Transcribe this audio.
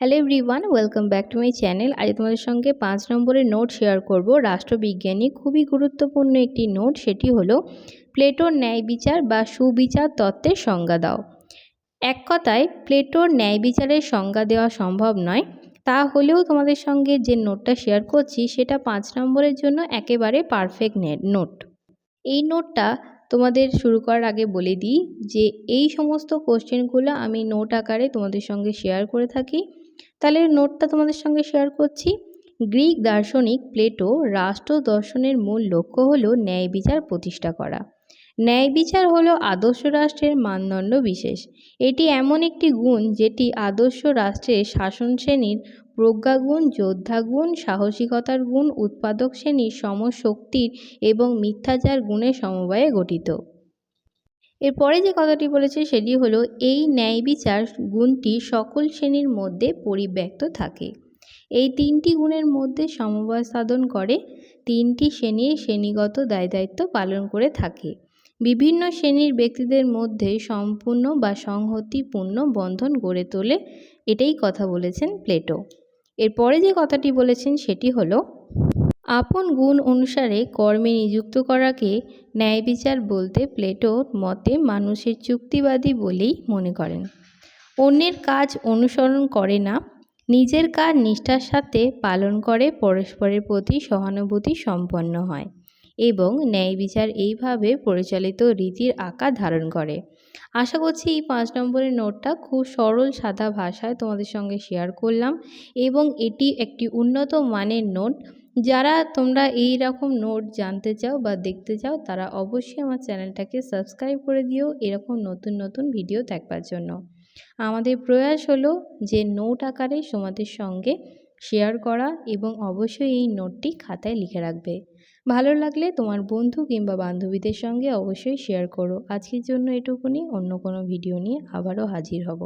Hello everyone welcome back to my channel আজ তোমাদের সঙ্গে পাঁচ নম্বরের নোট শেয়ার করব। রাষ্ট্রবিজ্ঞানী, খুবই গুরুত্বপূর্ণ একটি নোট সেটি হলো, প্লেটোর ন্যায় বিচার বা সুবিচার তত্ত্বের সংজ্ঞা দাও। এক কথায়, প্লেটোর ন্যায় বিচারের সংজ্ঞা দেওয়া সম্ভব নয়। তা হলেও তোমাদের সঙ্গে যে নোটটা শেয়ার করছি, সেটা পাঁচ নম্বরের জন্য একেবারে পারফেক্ট নোট এই নোটটা তোমাদের শুরু করার আগে বলে দিই যে এই সমস্ত কোশ্চেনগুলো আমি নোট আকারে তোমাদের সঙ্গে শেয়ার করে থাকি। তাহলে নোটটা তোমাদের সঙ্গে শেয়ার করছি। গ্রিক দার্শনিক প্লেটো রাষ্ট্র দর্শনের মূল লক্ষ্য হল ন্যায় বিচার প্রতিষ্ঠা করা। ন্যায় বিচার হল আদর্শ রাষ্ট্রের মানদণ্ড বিশেষ। এটি এমন একটি গুণ যেটি আদর্শ রাষ্ট্রের শাসন শ্রেণির প্রজ্ঞাগুণ, যোদ্ধাগুণ, সাহসিকতার গুণ, উৎপাদক শ্রেণির সমশক্তির এবং মিথ্যাচার গুণের সমবায়ে গঠিত। এরপরে যে কথাটি বলেছে সেটি হলো, এই ন্যায় বিচার গুণটি সকল শ্রেণির মধ্যে পরিব্যক্ত থাকে। এই তিনটি গুণের মধ্যে সমবায় সাধন করে, তিনটি শ্রেণির শ্রেণীগত দায় দায়িত্ব পালন করে থাকে। বিভিন্ন শ্রেণির ব্যক্তিদের মধ্যে সম্পূর্ণ বা সংহতিপূর্ণ বন্ধন গড়ে তোলে, এটাই কথা বলেছেন প্লেটো। এরপরে যে কথাটি বলেছেন সেটি হলো, আপন গুণ অনুসারে কর্মে নিযুক্ত করাকে ন্যায় বিচার বলতে প্লেটোর মতে মানুষের চুক্তিবাদী বলেই মনে করেন। অন্যের কাজ অনুসরণ করে না, নিজের কাজ নিষ্ঠার সাথে পালন করে, পরস্পরের প্রতি সহানুভূতি সম্পন্ন হয়। এবং ন্যায় বিচার এইভাবে পরিচালিত রীতির আকার ধারণ করে। আশা করছি এই পাঁচ নম্বরের নোটটা খুব সরল, সাদা ভাষায় তোমাদের সঙ্গে শেয়ার করলাম এবং এটি একটি উন্নত মানের নোট। যারা তোমরা এই রকম নোট জানতে চাও বা দেখতে চাও, তারা অবশ্যই আমার চ্যানেলটাকে সাবস্ক্রাইব করে দিও এরকম নতুন নতুন ভিডিও দেখবার জন্য। আমাদের প্রয়াস হলো যে নোট আকারে তোমাদের সঙ্গে শেয়ার করা এবং অবশ্যই এই নোটটি খাতায় লিখে রাখবে। ভালো লাগলে তোমার বন্ধু কিংবা বান্ধবীদের সঙ্গে অবশ্যই শেয়ার করো। আজকের জন্য এটুকুনি। অন্য কোনো ভিডিও নিয়ে আবারও হাজির হব।